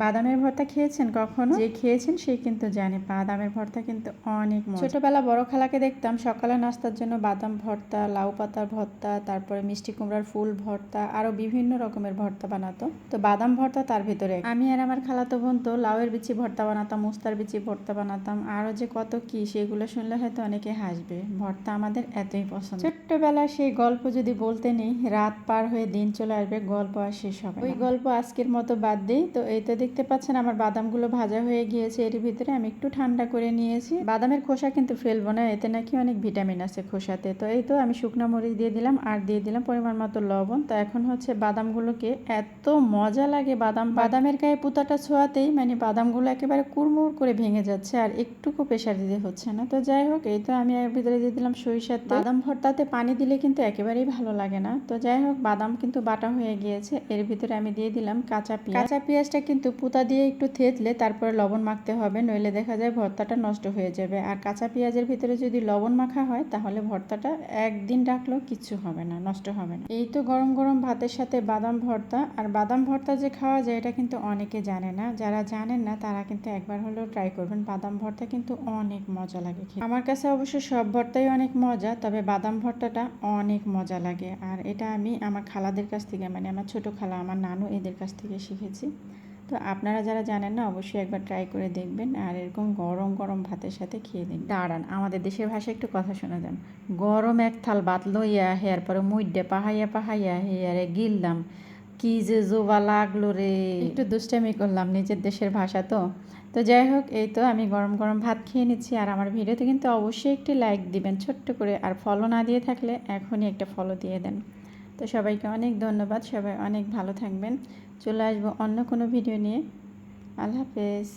বাদামের ভর্তা খেয়েছেন কখনো? যে খেয়েছেন সে কিন্তু জানে। বাদামের ভর্তা কিন্তু অনেক। ছোটবেলা বড় খালাকে দেখতাম সকালে নাস্তার জন্য বাদাম ভর্তা লাউ পাতার ভর্তা তারপরে মিষ্টি কুমড়ার ফুল ভর্তা আরও বিভিন্ন রকমের ভর্তা বানাতো। তো বাদাম ভর্তা তার ভিতরে আমি আর আমার খালাতো বোন তো লাউয়ের বিচি ভর্তা বানাতাম মুস্তার বিচি ভর্তা বানাতাম আরও যে কত কি সেগুলো শুনলে হয়তো অনেকে হাসবে। ভর্তা আমাদের এতই পছন্দ। ছোট্টবেলার সেই গল্প যদি বলতে নেই রাত পার হয়ে দিন চলে আসবে গল্প আর শেষ হবে ওই গল্প আজকের মতো বাদ দিই। তো এই তো দেখতে পাচ্ছেন আমার বাদামগুলো ভাজা হয়ে গিয়েছে। এর ভিতরে আমি একটু ঠান্ডা করে নিয়েছি। বাদামের খোসা কিন্তু ফেলব না, এতে নাকি অনেক ভিটামিন আছে খোসাতে। তো এই তো আমি শুকনো মরিচ দিয়ে দিলাম আর দিয়ে দিলাম পরিমাণ মতো লবণ। তো এখন হচ্ছে বাদামগুলোকে এত মজা লাগে বাদাম বাদামের গায়ে পুতাটা ছোঁয়াতেই মানে বাদামগুলো একেবারে কুড়মুড় করে ভেঙে যাচ্ছে আর একটুকু প্রেশার দিতে হচ্ছে না। তো যাই হোক, এই তো আমি এর ভিতরে দিয়ে দিলাম সরিষার বাদাম ভর্তাতে পানি দিলে কিন্তু একেবারেই ভালো লাগে না। তো যাই হোক, বাদাম কিন্তু বাটা হয়ে গিয়েছে। এর ভিতরে আমি দিয়ে দিলাম কাঁচা পেঁয়াজ। কাঁচা পেঁয়াজটা কিন্তু পুতা দিয়ে একটু থেতলে তারপরে লবণ মাখতে হবে, নইলে দেখা যায় ভর্তাটা নষ্ট হয়ে যাবে। আর কাঁচা পেঁয়াজের ভিতরে যদি লবণ মাখা হয়, তাহলে ভর্তাটা একদিন রাখলেও কিচ্ছু হবে না, নষ্ট হবে না। এই তো গরম গরম ভাতের সাথে বাদাম ভর্তা। আর বাদাম ভর্তা যে খাওয়া যায়, এটা কিন্তু অনেকে জানে না। যারা জানেন না, তারা কিন্তু একবার হলেও ট্রাই করবেন। বাদাম ভর্তা কিন্তু অনেক মজা লাগে। আমার কাছে অবশ্য সব ভর্তাই অনেক মজা, তবে বাদাম ভর্তাটা অনেক মজা লাগে। আর এটা আমি আমার খালাদের কাছ থেকে মানে আমার ছোট খালা, আমার নানু এদের কাছ থেকে শিখেছি। তো আপনারা যারা জানেন না, অবশ্যই একবার ট্রাই করে দেখবেন। আর এরকম গরম গরম ভাতের সাথে খেয়ে দিন দাঁড়ান, আমাদের দেশের ভাষায় একটু কথা শোনা যান। গরম এক থাল ভাত লইয়া হেয়ার পরে মুইডে পাহাইয়া পাহাইয়া হেয়ারে গিললাম কি যে জোবা লাগল রে। একটু দুষ্টামি করলাম নিজের দেশের ভাষা তো। তো যাই হোক, এই তো আমি গরম গরম ভাত খেয়ে নিচ্ছি। আর আমার ভিডিওতে কিন্তু অবশ্যই একটি লাইক দিবেন ছোট্ট করে। আর ফলো না দিয়ে থাকলে এখনই একটা ফলো দিয়ে দেন। তো সবাইকে অনেক ধন্যবাদ, সবাই অনেক ভালো থাকবেন। চলে আসব অন্য কোনো ভিডিও নিয়ে। আল্লাহ হাফেজ।